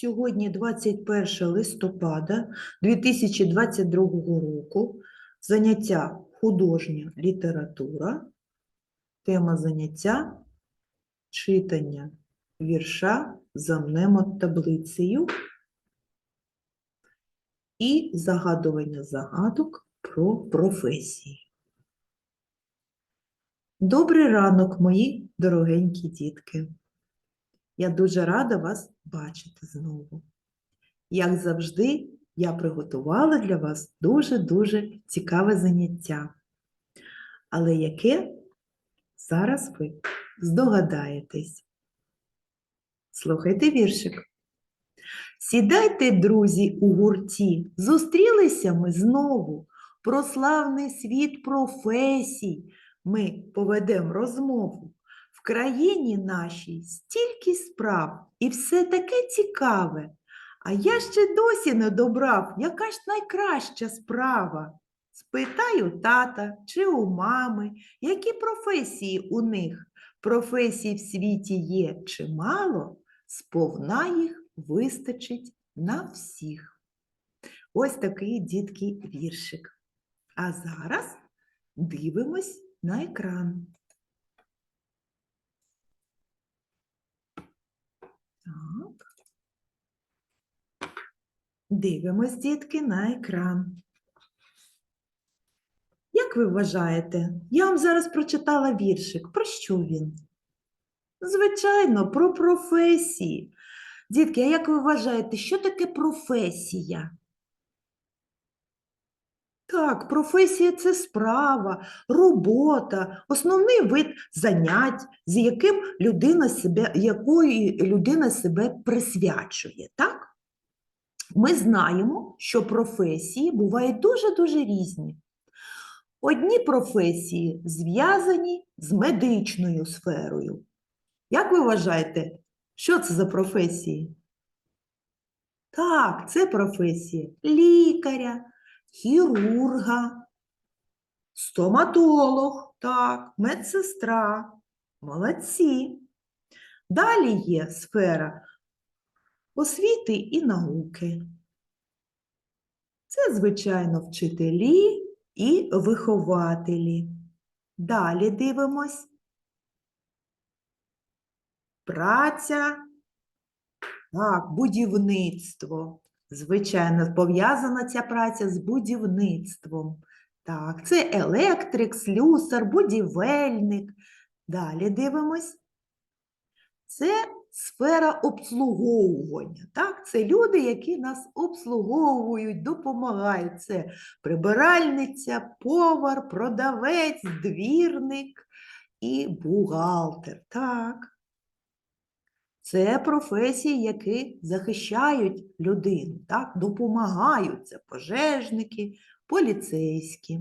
Сьогодні 21 листопада 2022 року. Заняття художня література. Тема заняття читання вірша за мнемотаблицею і загадування загадок про професії. Добрий ранок, мої дорогенькі дітки. Я дуже рада вас бачити знову. Як завжди, я приготувала для вас дуже-дуже цікаве заняття. Але яке зараз ви здогадаєтесь. Слухайте віршик. Сідайте, друзі, у гурті, зустрілися ми знову. Про славний світ професій ми поведемо розмову. Країні нашій стільки справ, і все таке цікаве. А я ще досі не добрав, яка ж найкраща справа. Спитаю тата чи у мами, які професії у них. Професій в світі є чимало, сповна їх вистачить на всіх. Ось такий дітки віршик. А зараз дивимось на екран. Так. Дивимось, дітки, на екран. Як ви вважаєте, я вам зараз прочитала віршик. Про що він? Звичайно, про професії. Дітки, а як ви вважаєте, що таке професія? Так, професія це справа, робота, основний вид занять, з яким людина себе, якої людина себе присвячує. Так? Ми знаємо, що професії бувають дуже-дуже різні. Одні професії зв'язані з медичною сферою. Як ви вважаєте, що це за професії? Так, це професії лікаря, хірурга, стоматолог, так, медсестра. Молодці. Далі є сфера освіти і науки. Це, звичайно, вчителі і вихователі. Далі дивимось. Праця, так, будівництво. Звичайно, пов'язана ця праця з будівництвом. Так, це електрик, слюсар, будівельник. Далі дивимось. Це сфера обслуговування. Так? Це люди, які нас обслуговують, допомагають. Це прибиральниця, повар, продавець, двірник і бухгалтер. Так. Це професії, які захищають людину, так? допомагають. Це пожежники, поліцейські.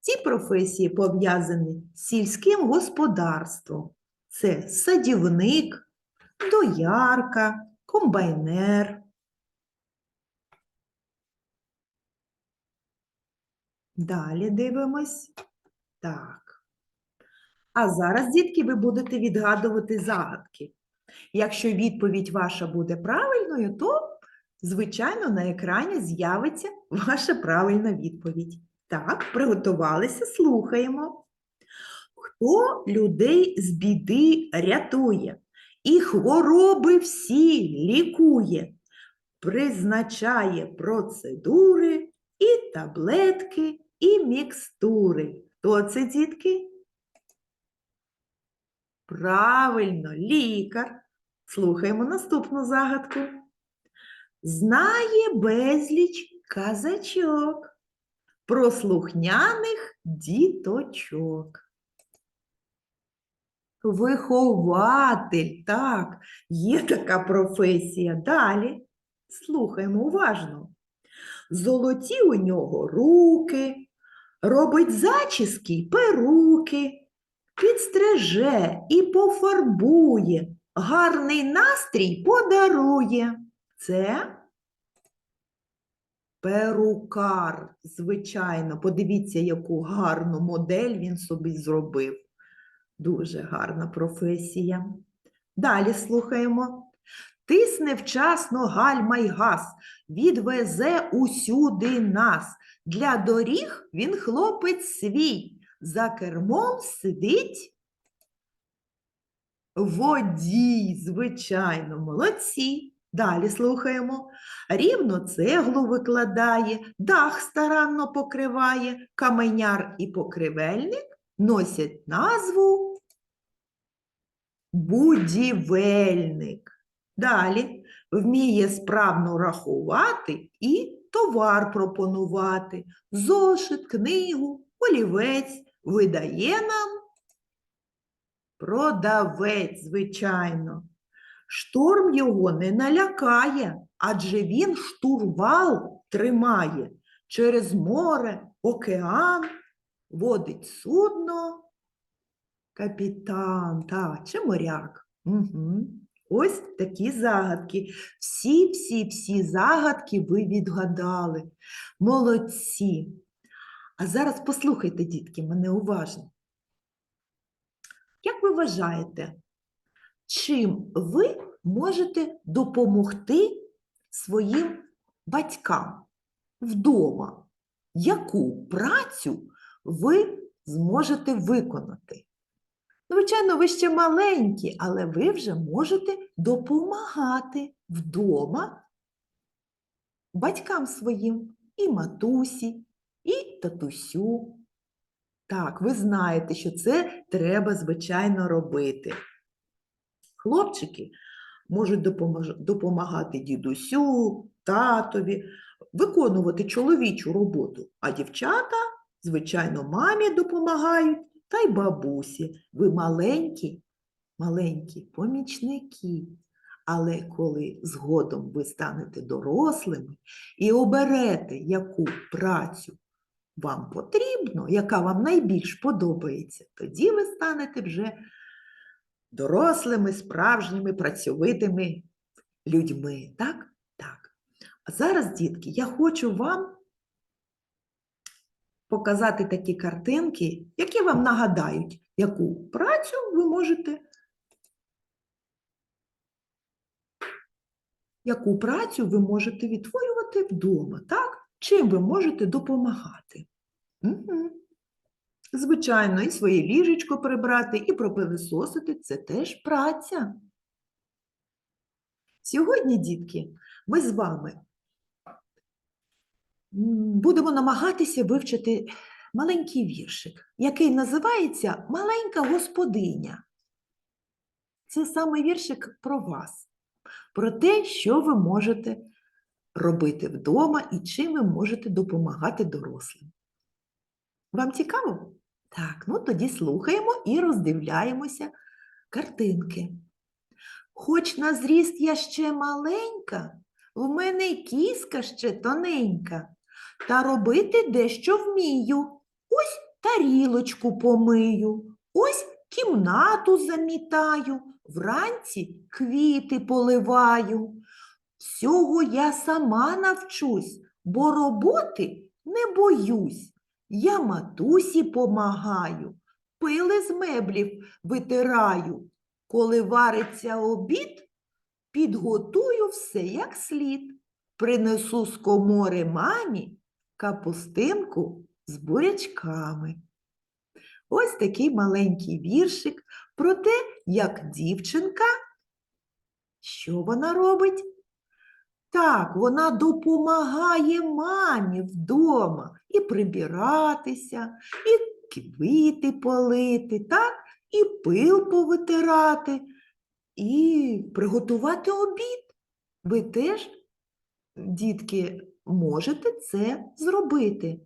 Ці професії пов'язані з сільським господарством. Це садівник, доярка, комбайнер. Далі дивимось. Так. А зараз, дітки, ви будете відгадувати загадки. Якщо відповідь ваша буде правильною, то, звичайно, на екрані з'явиться ваша правильна відповідь. Так, приготувалися, слухаємо. Хто людей з біди рятує і хвороби всі лікує, призначає процедури і таблетки, і мікстури. Хто це, дітки? Правильно, лікар. Слухаємо наступну загадку. Знає безліч казачок про слухняних діточок. Вихователь, так, є така професія. Далі слухаємо уважно. Золоті у нього руки, робить зачіски й перуки, підстриже і пофарбує, гарний настрій подарує. Це перукар, звичайно. Подивіться, яку гарну модель він собі зробив. Дуже гарна професія. Далі слухаємо. Тисне вчасно гальма й газ, відвезе усюди нас. Для доріг він хлопець свій, за кермом сидить водій, звичайно, молодці. Далі слухаємо. Рівно цеглу викладає, дах старанно покриває, каменяр і покривельник носять назву будівельник. Далі вміє справно рахувати і товар пропонувати. Зошит, книгу, олівець видає нам продавець, звичайно. Шторм його не налякає, адже він штурвал тримає через море, океан, водить судно. Капітан, та, чи моряк. Угу. Ось такі загадки. Всі, всі, всі загадки ви відгадали. Молодці. А зараз послухайте, дітки, мене уважно. Як ви вважаєте, чим ви можете допомогти своїм батькам вдома? Яку працю ви зможете виконати? Звичайно, ви ще маленькі, але ви вже можете допомагати вдома батькам своїм і матусі, татусю. Так, ви знаєте, що це треба, звичайно, робити. Хлопчики можуть допомагати дідусю, татові, виконувати чоловічу роботу, а дівчата, звичайно, мамі допомагають та й бабусі. Ви маленькі, маленькі помічники. Але коли згодом ви станете дорослими і оберете, яку працю вам потрібно, яка вам найбільш подобається, тоді ви станете вже дорослими, справжніми, працьовитими людьми. Так? Так. А зараз, дітки, я хочу вам показати такі картинки, які вам нагадають, яку працю ви можете, яку працю ви можете відтворювати вдома, так? Чим ви можете допомагати? Угу. Звичайно, і своє ліжечко прибрати, і пропилисосити – це теж праця. Сьогодні, дітки, ми з вами будемо намагатися вивчити маленький віршик, який називається Маленька господиня. Це саме віршик про вас, про те, що ви можете робити вдома і чим ви можете допомагати дорослим. Вам цікаво? Так, ну тоді слухаємо і роздивляємося картинки. Хоч на зріст я ще маленька, в мене кіска ще тоненька, та робити дещо вмію. Ось тарілочку помию, ось кімнату замітаю, вранці квіти поливаю. Всього я сама навчусь, бо роботи не боюсь. Я матусі помагаю, пили з меблів витираю. Коли вариться обід, підготую все як слід. Принесу з комори мамі капустинку з бурячками. Ось такий маленький віршик про те, як дівчинка, що вона робить? Так, вона допомагає мамі вдома і прибиратися, і квіти полити, так, і пил повитирати, і приготувати обід. Ви теж, дітки, можете це зробити.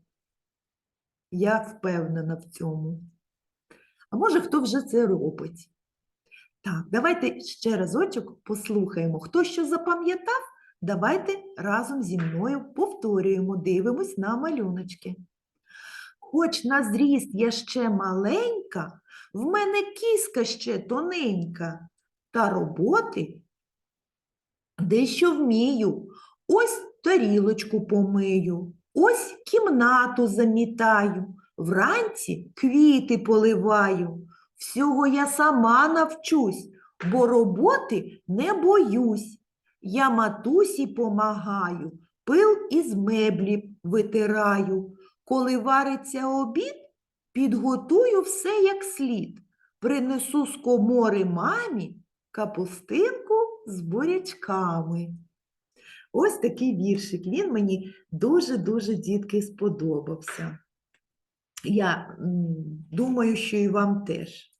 Я впевнена в цьому. А може, хто вже це робить? Так, давайте ще разочок послухаємо, хто що запам'ятав. Давайте разом зі мною повторюємо, дивимось на малюночки. Хоч на зріст я ще маленька, в мене кіска ще тоненька, та роботи дещо вмію. Ось тарілочку помию, ось кімнату замітаю, вранці квіти поливаю. Всього я сама навчусь, бо роботи не боюсь. Я матусі помагаю, пил із меблів витираю. Коли вариться обід, підготую все як слід. Принесу з комори мамі капустинку з бурячками. Ось такий віршик. Він мені дуже-дуже дітки сподобався. Я думаю, що і вам теж.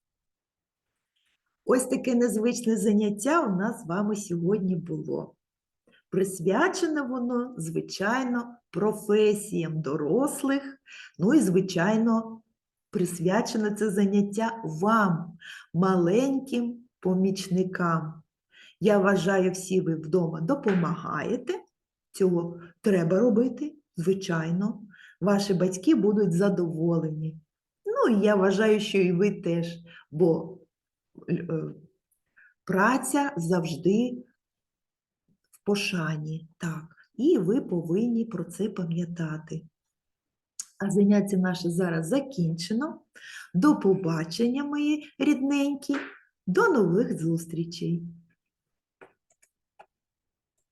Ось таке незвичне заняття у нас з вами сьогодні було. Присвячене воно, звичайно, професіям дорослих, ну і, звичайно, присвячене це заняття вам, маленьким помічникам. Я вважаю, всі ви вдома допомагаєте. Цього треба робити, звичайно. Ваші батьки будуть задоволені. Ну, і я вважаю, що і ви теж, бо праця завжди в пошані. Так, і ви повинні про це пам'ятати. А заняття наше зараз закінчено. До побачення, мої рідненькі, до нових зустрічей!